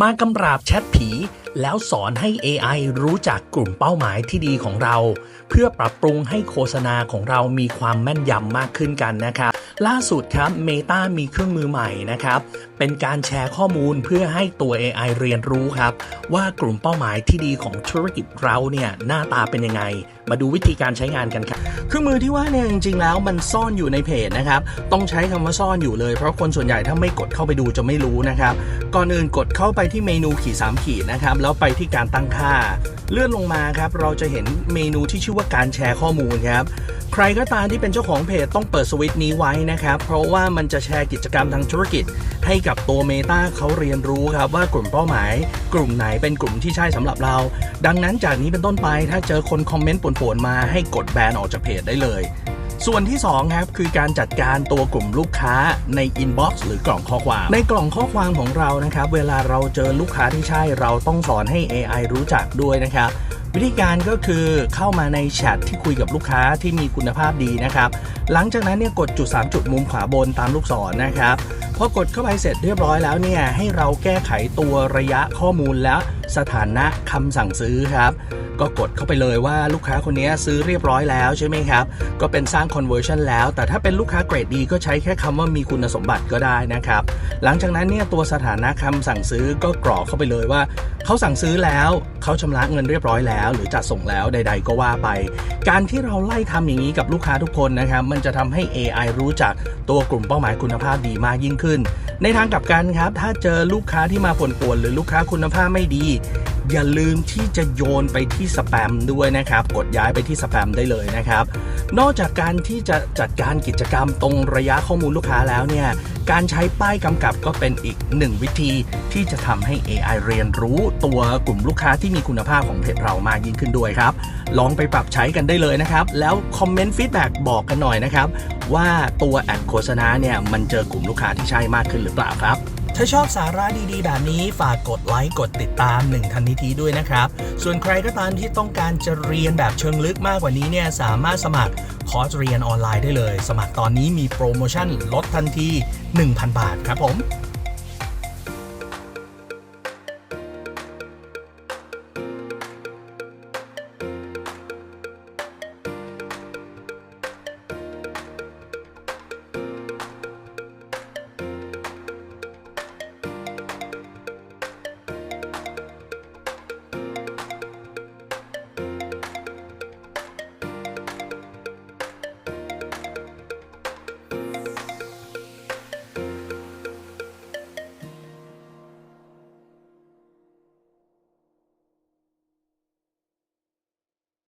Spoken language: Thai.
มากำราบแชทผี แล้วสอนให้ AI รู้จักกลุ่มเป้าหมายที่ดีของเรา เพื่อปรับปรุงให้โฆษณาของเรามีความแม่นยำมากขึ้นกันนะครับ ล่าสุดครับ Meta มีเครื่องมือใหม่นะครับ เป็นการแชร์ข้อมูลเพื่อให้ตัว AI เรียนรู้ครับ ว่ากลุ่มเป้าหมายที่ดีของธุรกิจเราเนี่ยหน้าตาเป็นยังไง มาดูวิธีการใช้งานกันครับเครื่องมือที่ว่าเนี่ยจริงๆ แล้วมันซ่อนอยู่ในเพจนะครับต้องใช้คำว่าซ่อนอยู่เลยเพราะคนส่วนใหญ่ถ้าไม่กดเข้าไปดูจะไม่รู้นะครับก่อนอื่นกดเข้าไปที่เมนูขีด3ขีดนะครับแล้วไปที่การตั้งค่า เลื่อนลงมาครับ เราจะเห็นเมนูที่ชื่อว่าการแชร์ข้อมูลครับ ใครก็ตามที่เป็นเจ้าของเพจต้องเปิดสวิตช์นี้ไว้นะครับ เพราะว่ามันจะแชร์กิจกรรมทางธุรกิจ ให้กับตัว Meta เขาเรียนรู้ครับว่ากลุ่มเป้าหมาย กลุ่มไหนเป็นกลุ่มที่ใช่สำหรับเรา ดังนั้นจากนี้เป็นต้นไปถ้าเจอคนคอมเมนต์ป่วนๆมาให้กดแบนออกจากเพจได้เลย ส่วนที่2ครับคือการจัดการตัวกลุ่มลูกค้าใน Inbox หรือกล่องข้อความ ในกล่องข้อความของเรานะครับเวลาเราเจอลูกค้าที่ใช่เราต้องสอนให้ AI รู้จักด้วยนะครับวิธีการก็คือเข้ามาในแชทที่คุยกับลูกค้าที่มีคุณภาพดีนะครับ หลังจากนั้นเนี่ยกดจุด 3 จุดมุมขวาบนตามลูกศรนะครับพอกดเข้าไปเสร็จเรียบร้อยแล้วเนี่ยให้เราแก้ไขตัวระยะข้อมูลและ สถานะคำสั่งซื้อครับ ก็กดเข้าไปเลยว่าลูกค้าคนนี้ซื้อเรียบร้อยแล้วใช่ไหมครับ ก็เป็นสร้าง conversion แล้ว แต่ถ้าเป็นลูกค้าเกรดดีก็ใช้แค่คำว่ามีคุณสมบัติก็ได้นะครับ หลังจากนั้นเนี่ยตัวสถานะคำสั่งซื้อก็กรอกเข้าไปเลยว่าเขาสั่งซื้อแล้วเขาชำระเงินเรียบร้อยแล้ว หรือจัดส่งแล้วใด ๆ ก็ว่าไป การที่เราไล่ทำอย่างนี้กับลูกค้าทุกคนนะครับ มันจะทำให้ AI รู้จักตัวกลุ่มเป้าหมายคุณภาพดีมากยิ่งขึ้น ในทางกลับกันครับ ถ้าเจอลูกค้าที่มาป่วนๆหรือลูกค้าคุณภาพไม่ดีอย่าลืมที่จะโยนไปที่สแปมด้วยนะครับ กดย้ายไปที่สแปมได้เลยนะครับ นอกจากการที่จะจัดการกิจกรรมตรงระยะข้อมูลลูกค้าแล้วเนี่ย การใช้ป้ายกำกับก็เป็นอีกหนึ่งวิธีที่จะทำให้ AI เรียนรู้ตัวกลุ่มลูกค้าที่มีคุณภาพของเพจเรามากยิ่งขึ้นด้วยครับ ลองไปปรับใช้กันได้เลยนะครับ แล้วคอมเมนต์ฟีดแบ็กบอกกันหน่อยนะครับ ว่าตัวแอดโฆษณาเนี่ยมันเจอกลุ่มลูกค้าที่ใช่มากขึ้นหรือเปล่าครับ ถ้าชอบสาระดีๆ แบบนี้ฝากกดไลค์กดติดตาม1ทันทีด้วยนะครับ ส่วนใครก็ตามที่ต้องการจะเรียนแบบเชิงลึกมากกว่านี้เนี่ยสามารถสมัครคอร์สเรียนออนไลน์ได้เลย สมัครตอนนี้มีโปรโมชั่นลดทันที 1,000 บาทครับผม